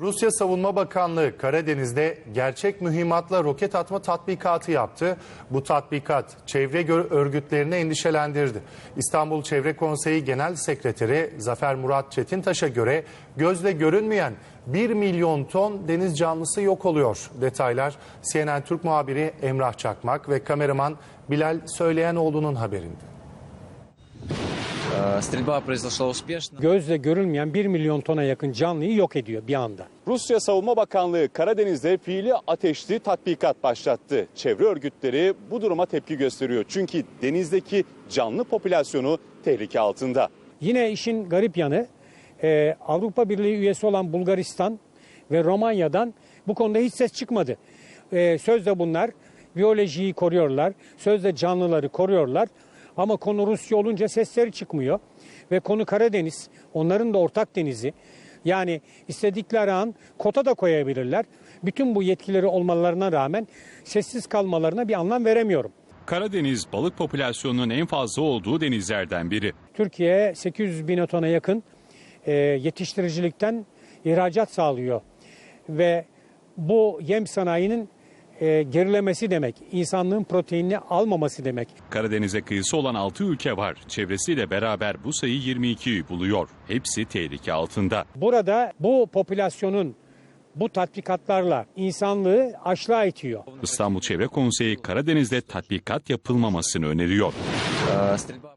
Rusya Savunma Bakanlığı Karadeniz'de gerçek mühimmatla roket atma tatbikatı yaptı. Bu tatbikat çevre örgütlerini endişelendirdi. İstanbul Çevre Konseyi Genel Sekreteri Zafer Murat Çetintaş'a göre gözle görünmeyen 1 milyon ton deniz canlısı yok oluyor. Detaylar CNN Türk muhabiri Emrah Çakmak ve kameraman Bilal Söyleyenoğlu'nun haberinde. Gözle görülmeyen 1 milyon tona yakın canlıyı yok ediyor bir anda. Rusya Savunma Bakanlığı Karadeniz'de fiili ateşli tatbikat başlattı. Çevre örgütleri bu duruma tepki gösteriyor. Çünkü denizdeki canlı popülasyonu tehlike altında. Yine işin garip yanı e, Avrupa Birliği üyesi olan Bulgaristan ve Romanya'dan bu konuda hiç ses çıkmadı. E, sözde bunlar biyolojiyi koruyorlar, sözde canlıları koruyorlar ama konu Rusya olunca sesleri çıkmıyor. Ve konu Karadeniz, onların da ortak denizi. Yani istedikleri an kota da koyabilirler. Bütün bu yetkileri olmalarına rağmen sessiz kalmalarına bir anlam veremiyorum. Karadeniz balık popülasyonunun en fazla olduğu denizlerden biri. Türkiye 800 bin tona yakın e, yetiştiricilikten ihracat sağlıyor. Ve bu yem sanayinin e, gerilemesi demek. İnsanlığın proteinini almaması demek. Karadeniz'e kıyısı olan 6 ülke var. Çevresiyle beraber bu sayı 22'yi buluyor. Hepsi tehlike altında. Burada bu popülasyonun bu tatbikatlarla insanlığı aşağı itiyor. İstanbul Çevre Konseyi Karadeniz'de tatbikat yapılmamasını öneriyor. Ee,